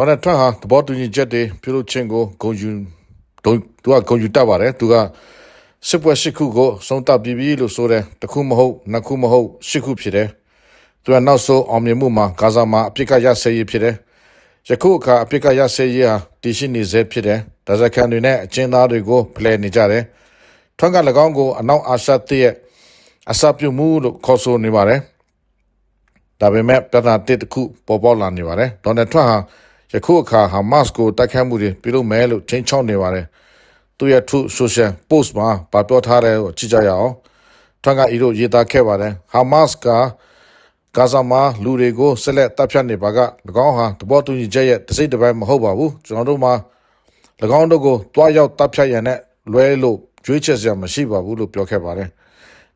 ဒေါ်နယ်ထရန့်ဟာသဘောတူညီချက်တွေပြုလုပ်ခြင်းကိုဂုဏ်ယူဒုသူကဂုဏ်ယူတတ်ပါတယ်သူကစစ်ပွဲရှိခုကိုဆုံးသတ်ပြီးပြီလို့ဆိုတယ်တခုမဟုတ်နှစ်ခုမဟုတ်ရှိခုဖြစ်တယ်သူကနောက်ဆုံးအောင်မြင်မှုမှာဂါဇာမှာအပြစ်ကရဆဲရေးဖြစ်တယ်ယခုအခါအပြစ်ကရဆဲရေးဟာတည်ရှိနေစေဖြစ်တယ်ဒါဇကန်တွေနဲ့အကျဉ်းသားတွေကိုဖလှယ်နေကြတယ်ထွန်းက၎င်းကိုအနောက်အာရှတရဲ့အစပြုမှုလို့ခေါ်ဆိုနေပါတယ်ဒါပေမဲ့ပြဿနာတစ်တစ်ခုပေါ်ပေါက်လာနေပါတယ်ဒေါ်နယ်ထရန့်ဟာ ယခုအခါဟာမတ်ကိုတိုက်ခတ်မှုတွေပြုလုပ်မယ်လို့ချင်းချောင်းနေပါတယ်သူရဲ့ True Social Post မှာပါပြောထားတယ်ကိုကြည့်ကြရအောင်ထရန့်ကအီရိုရေးသားခဲ့ပါတယ်ဟာမတ်ကဂါဇာမှာလူတွေကိုဆက်လက်တပ်ဖြတ်နေပါက၎င်းဟာတဘောတူညီချက်ရဲ့တစ်စိတ်တစ်ပိုင်းမဟုတ်ပါဘူးကျွန်တော်တို့မှာ၎င်းတို့ကိုတွားရောက်တပ်ဖြတ်ရန်နဲ့လွဲလို့ကြွေးချက်စရာမရှိပါဘူးလို့ပြောခဲ့ပါတယ်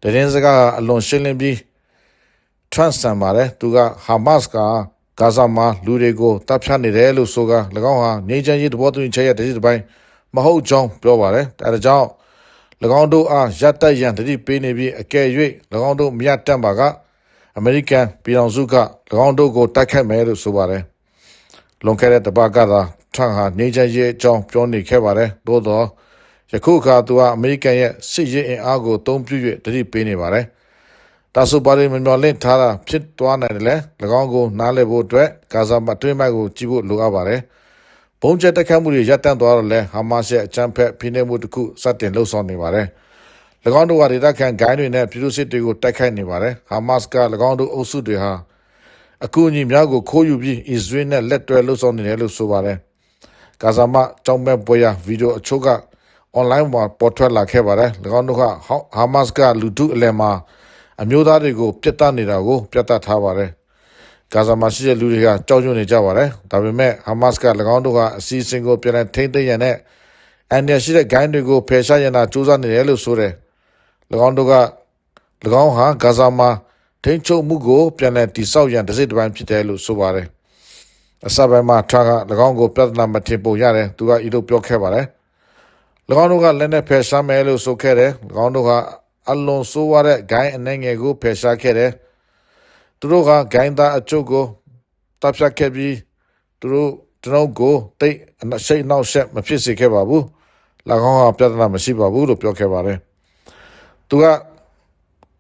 တရင်စကားအလွန်ရှင်းလင်းပြီး trans ဆန်ပါတယ်သူကဟာမတ်က ဂါဇာမှာလူတွေကိုတပ်ဖြတ်နေတယ်လို့ဆိုက၎င်းဟာနေချမ်းရေးတဘောတူညီချက်ရဲ့တတိတစ်ပိုင်းမဟုတ်ကြောင်းပြောပါတယ်အဲဒါကြောင့်၎င်းတို့အားရပ်တန့်ရန်တတိပေးနေပြီးအကယ်၍၎င်းတို့မရတတ်ပါကအမေရိကန်ပြည်ထောင်စုက၎င်းတို့ကိုတိုက်ခတ်မယ်လို့ဆိုပါတယ်လွန်ခဲ့တဲ့တပတ်ကသာထရန့်ဟာနေချမ်းရေးအကြောင်းပြောနေခဲ့ပါတယ်သို့တော့ယခုအခါသူဟာအမေရိကန်ရဲ့စစ်ရေးအင်အားကိုတုံးပြ၍တတိပေးနေပါတယ် ဒါဆိုပါရီမမျော်လင့်ထားတာဖြစ်သွားနိုင်တယ်လေ၎င်းကိုနားလည်ဖို့အတွက်ဂါဇာမှာတွင်းမိုက်ကိုကြည့်ဖို့လိုအပ်ပါတယ်ဘုံကျက်တက်ခတ်မှုတွေရပ်တန့်သွားတော့လဲဟာမတ်ရဲ့အကြမ်းဖက်ဖိနှိပ်မှုတစ်ခုစတင်လှုပ်ဆောင်နေပါတယ်၎င်းတို့ကဒေသခံဂိုင်းတွေနဲ့ပြည်သူစစ်တွေကိုတိုက်ခိုက်နေပါတယ်ဟာမတ်က၎င်းတို့အုပ်စုတွေဟာအကူအညီများကိုခိုးယူပြီးအစ္စရေးနဲ့လက်တွဲလှုပ်ဆောင်နေတယ်လို့ဆိုပါတယ်ဂါဇာမှာကြောင်းမဲ့ပွဲရဗီဒီယိုအချို့က online မှာပေါ်ထွက်လာခဲ့ပါတယ်၎င်းတို့ကဟာမတ်ကလူထုအလယ်မှာ အမျိုးသားတွေကိုပြတ်သားနေတာကိုပြတ်သားထားပါတယ်ဂါဇာမှာရှိတဲ့လူတွေကကြောက်ရွံ့နေကြပါတယ်ဒါပေမဲ့ဟာမတ်က၎င်းတို့ကအစီအစဉ်ကိုပြန်လည်ထိန်းသိမ်းရန်နဲ့အန်ရရှိတဲ့ဂိုင်းတွေကိုဖယ်ရှားရန်တာစူးစမ်းနေတယ်လို့ဆိုတယ်၎င်းတို့က၎င်းဟာဂါဇာမှာထိန်းချုပ်မှုကိုပြန်လည်တိဆောက်ရန်တစ်စိတ်တစ်ပိုင်းဖြစ်တယ်လို့ဆိုပါတယ်အစပိုင်းမှာထရက၎င်းကိုပြဿနာမထင်ပုံရတယ်သူကဤလိုပြောခဲ့ပါတယ်၎င်းတို့ကလက်နဲ့ဖယ်ရှားမယ်လို့ဆိုခဲ့တယ်၎င်းတို့က အလွန်ဆိုးဝါးတဲ့ဂိုင်းအနေငယ်ကိုဖယ်ရှားခဲ့တယ်သူတို့ကဂိုင်းသားအကျုပ်ကိုတပ်ဖြတ်ခဲ့ပြီးသူတို့ကျွန်တော်ကိုတိတ်အရှိတ်နောက်ဆက်မဖြစ်စေခဲ့ပါဘူး၎င်းဟာပြဿနာမရှိပါဘူးလို့ပြောခဲ့ပါတယ်သူက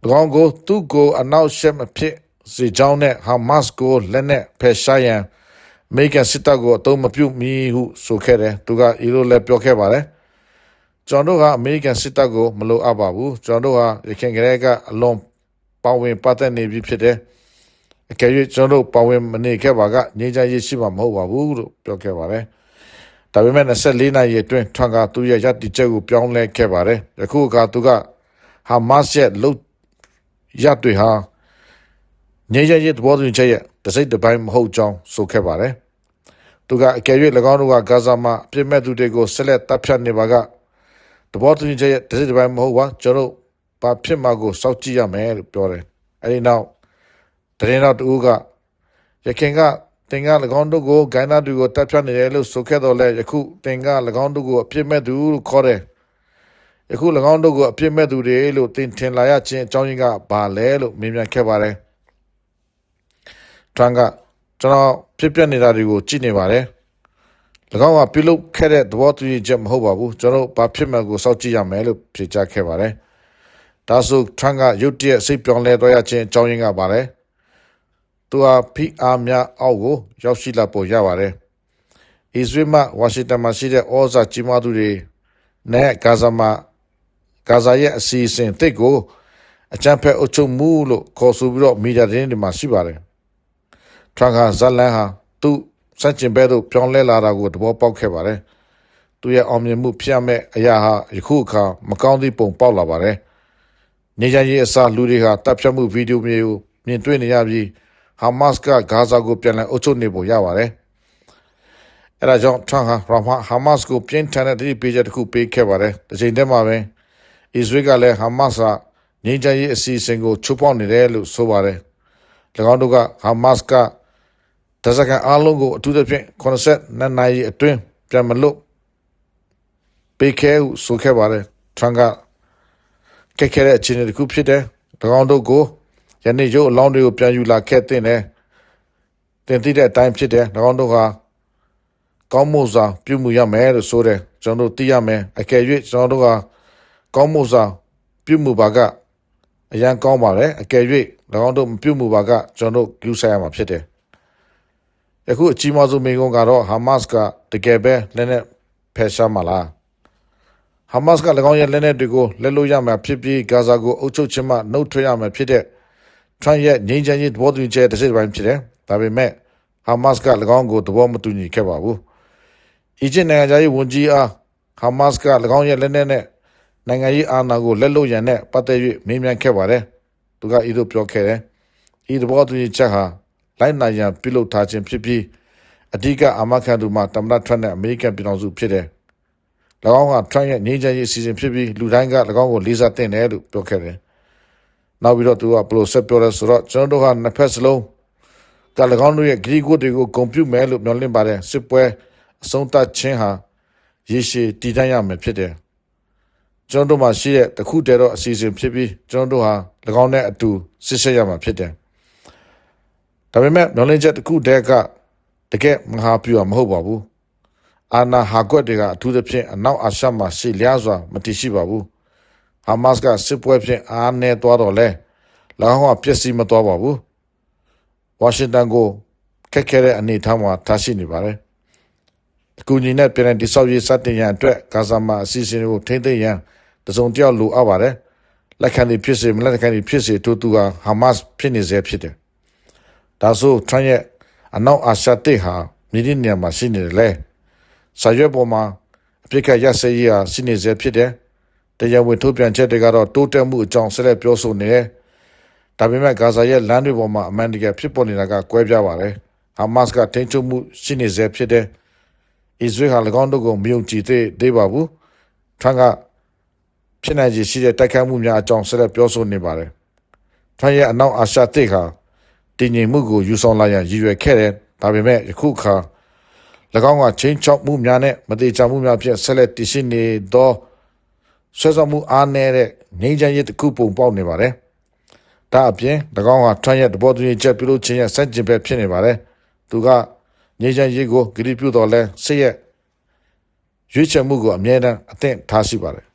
၎င်းကိုသူ့ကိုအနောက်ဆက်မဖြစ်စေကြောင်းနဲ့ဟာမတ်ကိုလက်နဲ့ဖယ်ရှားရန်မေကန်စစ်တပ်ကိုအသုံးမပြုမီဟုဆိုခဲ့တယ်သူကဤလိုလည်းပြောခဲ့ပါတယ် ကျွန်တော်တို့ကအမေရိကန်စစ်တပ်ကိုမလိုအပ်ပါဘူးကျွန်တော်တို့ဟာရခိုင်ကလေးကအလွန်ပါဝင်ပတ်သက်နေပြီဖြစ်တယ်အကယ်၍ကျွန်တော်တို့ပါဝင်မနေခဲ့ပါကငြိမ်းချမ်းရေးရှိမှာမဟုတ်ပါဘူးလို့ပြောခဲ့ပါတယ်ဒါပေမဲ့24နာရီအတွင်းထွန်ကသူ့ရဲ့ရည်တည်ချက်ကိုပြောင်းလဲခဲ့ပါတယ်ယခုအခါသူကဟာမတ်ရဲ့လုတ်ရတွေဟာငြိမ်းချမ်းရေးသဘောတူညီချက်ရဲ့တစိမ့်တစ်ပိုင်းမဟုတ်ကြောင်းဆိုခဲ့ပါတယ်သူကအကယ်၍၎င်းတို့ကဂါဇာမှာအပြစ်မဲ့သူတွေကိုဆက်လက်တပ်ဖြတ်နေပါက တဘောတူညီချက်ရဲ့တစ်စိတ်တစ်ပိုင်းမဟုတ်ပါကျွန်တော်ဘာဖြစ်မှာကိုစောင့်ကြည့်ရမယ်လို့ပြောတယ်အဲဒီနောက်တရင်တော့တူကရခင်ကတင်က၎င်းတို့ကိုဂိုင်းနာတွေကိုတပ်ဖြတ်နေတယ်လို့ဆိုခဲ့တော့လဲယခုတင်က၎င်းတို့ကိုအပြစ်မဲ့သူလို့ခေါ်တယ်ယခု၎င်းတို့ကိုအပြစ်မဲ့သူတွေလို့တင်ထင်လာရခြင်းအကြောင်းရင်းကဘာလဲလို့မေးမြန်းခဲ့ပါတယ်ထရန်ကကျွန်တော်ဖြစ်ပျက်နေတာတွေကိုကြည့်နေပါတယ်၎ င်းကပြုလုပ်ခဲ့တဲ့သဘောတူညီချက်မဟုတ်ပါဘူးကျွန်တော်ဘာဖြစ်မှကိုစောင့်ကြည့်ရမယ်လို့ဖြေကြားခဲ့ပါတယ်ဒါဆိုထရန့်ကရုတ်တရက်စိတ်ပြောင်းလဲတော့ရခြင်းအကြောင်းရင်းကပါလေသူဟာဖိအားများအောက်ကိုရောက်ရှိလာပေါ်ရပါတယ်အစ္စရေးမှဝါရှင်တန်မှာရှိတဲ့ဩဇာကြီးမားသူတွေနဲ့ဂါဇာမှာဂါဇာရဲ့အစီအစဉ်တစ်ကိုအကြံဖက်အုပ်ချုပ်မှုလို့ခေါ်ဆိုပြီးတော့မီဒီယာသတင်းတွေမှာရှိပါတယ်ထရန့်ကဇလန်ဟာသူ့ စန့်ကျင်ဘဲသို့ပြောင်းလဲလာတာကိုသဘောပေါက်ခဲ့ပါတယ်။သူရဲ့အောင်မြင်မှုဖြစ်မဲ့အရာဟာယခုအခါမကောင်းသည့်ပုံပေါက်လာပါတယ်။နေကြရေးအစားလူတွေဟာတပ်ဖြတ်မှုဗီဒီယိုမျိုးမြင်တွေ့နေရပြီးဟာမတ်ကဂါဇာကိုပြန်လည်အုပ်ချုပ်နေပုံရပါတယ်။အဲဒါကြောင့်ထန်ဟာရာမဟာမတ်ကိုပြင်းထန်တဲ့ဒီပေဂျတစ်ခုပေးခဲ့ပါတယ်။ဒီချိန်တည်းမှာပဲအစ္စရေးကလည်းဟာမတ်ကငြိမ်းချမ်းရေးအစီအစဉ်ကိုချိုးဖောက်နေတယ်လို့ဆိုပါတယ်။၎င်းတို့ကဟာမတ်က ဒဇကန်အားလုံးကိုအထူးသဖြင့်82နာရီအတွင်းပြန်မလို့ပေးခဲဟုဆိုခဲ့ပါတယ်ထရန်ကကဲခဲတဲ့အခြေအနေတစ်ခုဖြစ်တယ်၎င်းတို့ကိုယနေ့ရုပ်အလောင်းတွေကိုပြန်ယူလာခဲ့တဲ့နဲ့တင်သိတဲ့အတိုင်းဖြစ်တယ်၎င်းတို့ဟာကောင်းမှုစွာပြုမှုရမယ်လို့ဆိုတယ်ကျွန်တော်တို့သိရမယ်အကယ်၍ကျွန်တော်တို့ကကောင်းမှုစွာပြုမှုပါကအရန်ကောင်းပါတယ်အကယ်၍၎င်းတို့မပြုမှုပါကကျွန်တော်တို့ယူဆိုင်ရမှာဖြစ်တယ် ယခုအကြီးမားဆုံးမိန့်ခွန်းကတော့ဟာမတ်စ်ကတကယ်ပဲလက်နဲ့ဖယ်ရှားမှာလားဟာမတ်စ်က၎င်းရဲ့လက်နက်တွေကိုလက်လို့ရမှာဖြစ်ပြီးဂါဇာကိုအုပ်ချုပ်ခြင်းမှနှုတ်ထွက်ရမှာဖြစ်တဲ့ထရန့်ရဲ့ငြိမ်းချမ်းရေးသဘောတူညီချက်တစ်စိတ်ပိုင်းဖြစ်တယ်ဒါပေမဲ့ဟာမတ်စ်က၎င်းကိုသဘောမတူညီခဲ့ပါဘူးအီဂျစ်နိုင်ငံသားရေးဝန်ကြီးအားဟာမတ်စ်က၎င်းရဲ့လက်နက်နဲ့နိုင်ငံရေးအာဏာကိုလက်လို့ရန်နဲ့ပတ်သက်၍မေးမြန်းခဲ့ပါတယ်သူကဤသို့ပြောခဲ့တယ်ဤသဘောတူညီချက်ဟာ လိုက်နိုင်ရန်ပြုလုပ်ထားခြင်းဖြစ်ပြီးအဓိကအမခံသူမှတမန်ထရန့်နဲ့အမေရိကန်ပြည်ထောင်စုဖြစ်တယ်၎င်းကထရန့်ရဲ့ငြိမ်းချမ်းရေးအစီအစဉ်ဖြစ်ပြီးလူတိုင်းက၎င်းကိုလေးစားသင့်တယ်လို့ပြောခဲ့တယ်နောက်ပြီးတော့သူကဘလို့ဆက်ပြောလဲဆိုတော့ကျွန်တော်တို့ဟာနှစ်ဖက်စလုံးက၎င်းတို့ရဲ့ဂရီကိုတွေကိုဂုံပြုမယ်လို့မျှော်လင့်ပါတယ်စစ်ပွဲအဆုံးသတ်ခြင်းဟာရေရှည်တည်တံ့ရမယ်ဖြစ်တယ်ကျွန်တော်တို့မှာရှိတဲ့တခုတည်းတော့အစီအစဉ်ဖြစ်ပြီးကျွန်တော်တို့ဟာ၎င်းနဲ့အတူစစ်ဆက်ရမှာဖြစ်တယ် ဒါပေမဲ့မျှော်လင့်ချက်တခုတည်းကတကယ်မဟာပြူမဟုတ်ပါဘူးအာနာဟာကွက်တွေကအထူးသဖြင့်အနောက်အာရှမှာရှိလျားစွာမတည်ရှိပါဘူးဟာမတ်စ်ကစစ်ပွဲဖြင့်အားနည်းသွားတော့လဲ၎င်းကပျက်စီးမသွားပါဘူးဝါရှင်တန်ကိုခက်ခဲတဲ့အနေအထားမှာထားရှိနေပါတယ်အကူအညီနဲ့ပြည်내တိဆောက်ရေးစတင်ရန်အတွက်ဂါဇာမှာအစီအစဉ်ကိုထိမ့်သိမ်းရန်တစုံတယောက်လိုအပ်ပါတယ်လက်ခံနေဖြစ်စေမလက်ခံနေဖြစ်စေတို့သူဟာဟာမတ်စ်ဖြစ်နေစေဖြစ်တယ် ဒါဆိုထရန့်ရဲ့အနောက်အာရှတိဟာမြင်းနေရာမှာရှိနေတယ်လေစာရွက်ပေါ်မှာအပြစ်ကရစရေးဟာရှိနေစေဖြစ်တယ်တရားဝင်ထုတ်ပြန်ချက်တွေကတော့တိုးတက်မှုအကြောင်းဆက်လက်ပြောဆိုနေတယ်ဒါပေမဲ့ဂါဇာရဲ့လမ်းတွေပေါ်မှာအမှန်တကယ်ဖြစ်ပေါ်နေတာကကွဲပြားပါတယ်ဟာမတ်စ်ကထိန်းချုပ်မှုရှိနေစေဖြစ်တယ်အစ္စရေးဟာ၎င်းတို့ကိုမယုံကြည်သေးသေးပါဘူးထရန့်ကဖြစ်နိုင်ခြေရှိတဲ့တိုက်ခိုက်မှုများအကြောင်းဆက်လက်ပြောဆိုနေပါတယ်ထရန့်ရဲ့အနောက်အာရှတိဟာ တည်ငြိမ်မှုကိုယူဆောင်လာရန်ရည်ရွယ်ခဲ့တယ်ဒါပေမဲ့ယခုအခါ၎င်းကချင်းချောက်မှုများနဲ့မတိကျမှုများဖြင့်ဆက်လက်တည်ရှိနေသောဆွဲဆောင်မှုအားနည်းတဲ့ငြိမ်းချမ်းရေးတစ်ခုပုံပေါက်နေပါတယ်။ဒါအပြင်၎င်းဟာထရန့်ရဲ့တဘောတူညီချက်ပြုလုပ်ခြင်းရဲ့စန့်ကျင်ဘက်ဖြစ်နေပါတယ်။သူကငြိမ်းချမ်းရေးကိုဂရုပြုတော်လဲစိတ်ရဲ့ရွေးချယ်မှုကိုအမြဲတမ်းအသင့်ထားရှိပါတယ်